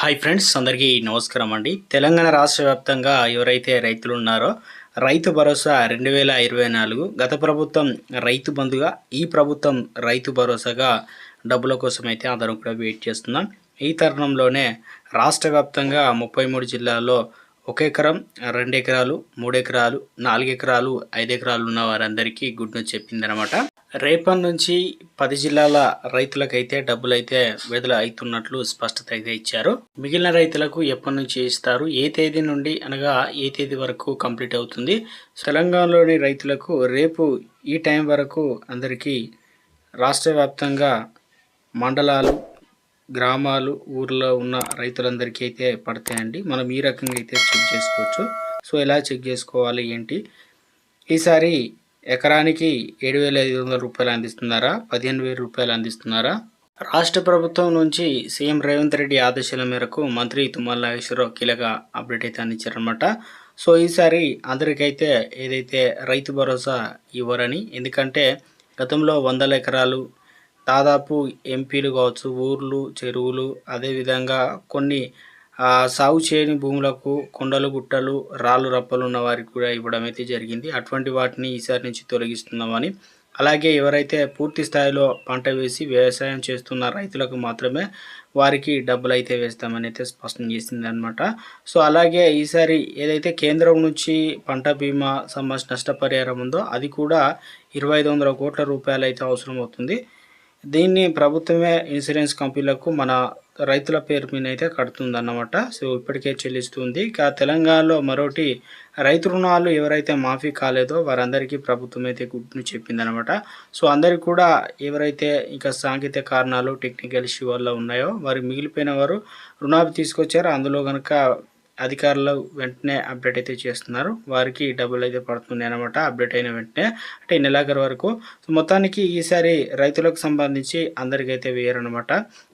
Hi friends అందరికీ నమస్కారం అండి. తెలంగాణ రాష్ట్ర వ్యాప్తంగా ఎవరైతే రైతులు ఉన్నారో రైతు భరోసా రెండు వేల ఇరవై నాలుగు గత ప్రభుత్వం రైతు బంధుగా ఈ ప్రభుత్వం రైతు భరోసాగా డబ్బుల కోసం అయితే అందరం కూడా వెయిట్ చేస్తున్నాం. ఈ తరుణంలోనే రాష్ట్ర వ్యాప్తంగా ముప్పై మూడు జిల్లాల్లో ఒక ఎకరం రెండు ఎకరాలు మూడు ఎకరాలు నాలుగు ఎకరాలు ఐదు ఎకరాలు ఉన్న వారందరికీ గుడ్ న్యూస్ చెప్పిందనమాట. రేపటి నుంచి పది జిల్లాల రైతులకైతే డబ్బులు అయితే విడుదల అవుతున్నట్లు స్పష్టత అయితే ఇచ్చారు. మిగిలిన రైతులకు ఎప్పటి నుంచి ఇస్తారు? ఏ తేదీ నుండి అనగా ఏ తేదీ వరకు కంప్లీట్ అవుతుంది? తెలంగాణలోని రైతులకు రేపు ఈ టైం వరకు అందరికీ రాష్ట్ర వ్యాప్తంగా మండలాలు గ్రామాలు ఊర్లో ఉన్న రైతులందరికీ అయితే పడతాయండి. మనం ఈ రకంగా అయితే చెక్ చేసుకోవచ్చు. సో ఎలా చెక్ చేసుకోవాలి ఏంటి? ఈసారి ఎకరానికి ఏడు వేల ఐదు వందల రూపాయలు అందిస్తున్నారా? పదిహేను వేల రూపాయలు అందిస్తున్నారా? రాష్ట్ర ప్రభుత్వం నుంచి సీఎం రేవంత్ రెడ్డి ఆదేశాల మేరకు మంత్రి తుమ్మల నాగేశ్వరరావు కీలక అప్డేట్ అయితే అందించారనమాట సో ఈసారి అందరికైతే ఏదైతే రైతు భరోసా ఇవ్వరని ఎందుకంటే గతంలో వందల ఎకరాలు దాదాపు ఎంపీలు కావచ్చు ఊర్లు చెరువులు అదేవిధంగా కొన్ని సాగు చేయని భూములకు కొండలు గుట్టలు రాళ్ళు రప్పలు ఉన్న వారికి కూడా ఇవ్వడం అయితే జరిగింది. అటువంటి వాటిని ఈసారి నుంచి తొలగిస్తున్నామని. అలాగే ఎవరైతే పూర్తి స్థాయిలో పంట వేసి వ్యవసాయం చేస్తున్న రైతులకు మాత్రమే వారికి డబ్బులు అయితే వేస్తామని అయితే స్పష్టం చేసింది అనమాట సో అలాగే ఈసారి ఏదైతే కేంద్రం నుంచి పంట బీమా సంబంధించిన నష్టపరిహారం ఉందో అది కూడా ఇరవై ఐదు వందల కోట్ల రూపాయలు అయితే అవసరం అవుతుంది దీన్ని ప్రభుత్వమే ఇన్సూరెన్స్ కంపెనీలకు మన రైతుల పేరు మీద అయితే కడుతుంది అన్నమాట సో ఇప్పటికే చెల్లిస్తుంది. ఇక తెలంగాణలో మరోటి రైతు రుణాలు ఎవరైతే మాఫీ కాలేదో వారందరికీ ప్రభుత్వం అయితే గుడ్ని చెప్పింది అనమాట సో అందరికి కూడా ఎవరైతే ఇంకా సాంకేతిక కారణాలు టెక్నికల్ ఇష్యూ వల్ల ఉన్నాయో వారు మిగిలిపోయిన వారు రుణాలు తీసుకొచ్చారు. అందులో కనుక అధికారులు వెంటనే అప్డేట్ అయితే చేస్తున్నారు. వారికి డబ్బులు అయితే పడుతుంది అనమాట అప్డేట్ అయిన వెంటనే. అంటే నెలాఖరు వరకు. సో మొత్తానికి ఈసారి రైతులకు సంబంధించి అందరికైతే వేయరనమాట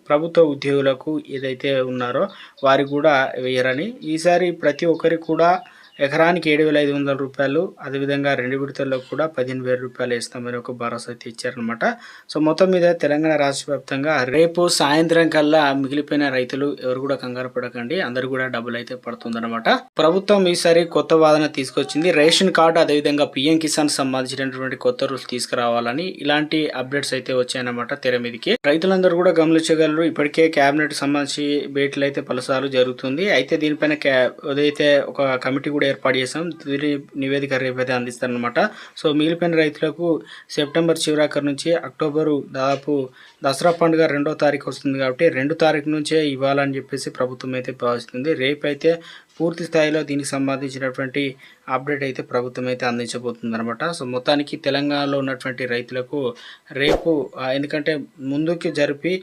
ప్రభుత్వ ఉద్యోగులకు ఏదైతే ఉన్నారో వారికి కూడా వేయరని ఈసారి ప్రతి ఒక్కరికి కూడా ఎకరానికి ఏడు వేల ఐదు వందల రూపాయలు అదేవిధంగా రెండు విడతల్లో కూడా పదిహేను వేల రూపాయలు ఇస్తామని ఒక భరోసా అయితే ఇచ్చారనమాట సో మొత్తం మీద తెలంగాణ రాష్ట్ర వ్యాప్తంగా రేపు సాయంత్రం కల్లా మిగిలిపోయిన రైతులు ఎవరు కూడా కంగారు పడకండి. అందరు కూడా డబ్బులు అయితే పడుతుందన్నమాట. ప్రభుత్వం ఈసారి కొత్త వాదన తీసుకొచ్చింది. రేషన్ కార్డు అదేవిధంగా పిఎం కిసాన్ సంబంధించినటువంటి కొత్త రూల్స్ తీసుకురావాలని ఇలాంటి అప్డేట్స్ అయితే వచ్చాయన్నమాట తెర మీదకి. రైతులందరూ కూడా గమనించగలరు. ఇప్పటికే కేబినెట్ సంబంధించి భేటీలు అయితే పలుసార్లు జరుగుతుంది. అయితే దీనిపైన ఏదైతే ఒక కమిటీ కూడా ఏర్పాటు చేసాం తుది నివేదిక రేపైతే అందిస్తారనమాట సో మిగిలిపోయిన రైతులకు సెప్టెంబర్ చివరాఖరు నుంచి అక్టోబరు దాదాపు దసరా పండుగ రెండో తారీఖు వస్తుంది కాబట్టి రెండు తారీఖు నుంచే ఇవ్వాలని చెప్పేసి ప్రభుత్వం అయితే భావిస్తుంది. రేపైతే పూర్తి స్థాయిలో దీనికి సంబంధించినటువంటి అప్డేట్ అయితే ప్రభుత్వం అయితే అందించబోతుంది అనమాట సో మొత్తానికి తెలంగాణలో ఉన్నటువంటి రైతులకు రేపు ఎందుకంటే ముందుకి జరిపి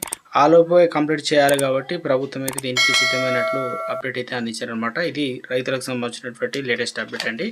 ఆలోపే కంప్లీట్ చేయాలి కాబట్టి ప్రభుత్వం అయితే దీనికి సిద్ధమైనట్లు అప్డేట్ అయితే అందించారనమాట ఇది రైతులకు సంబంధించినటువంటి లేటెస్ట్ అప్డేట్ అండి.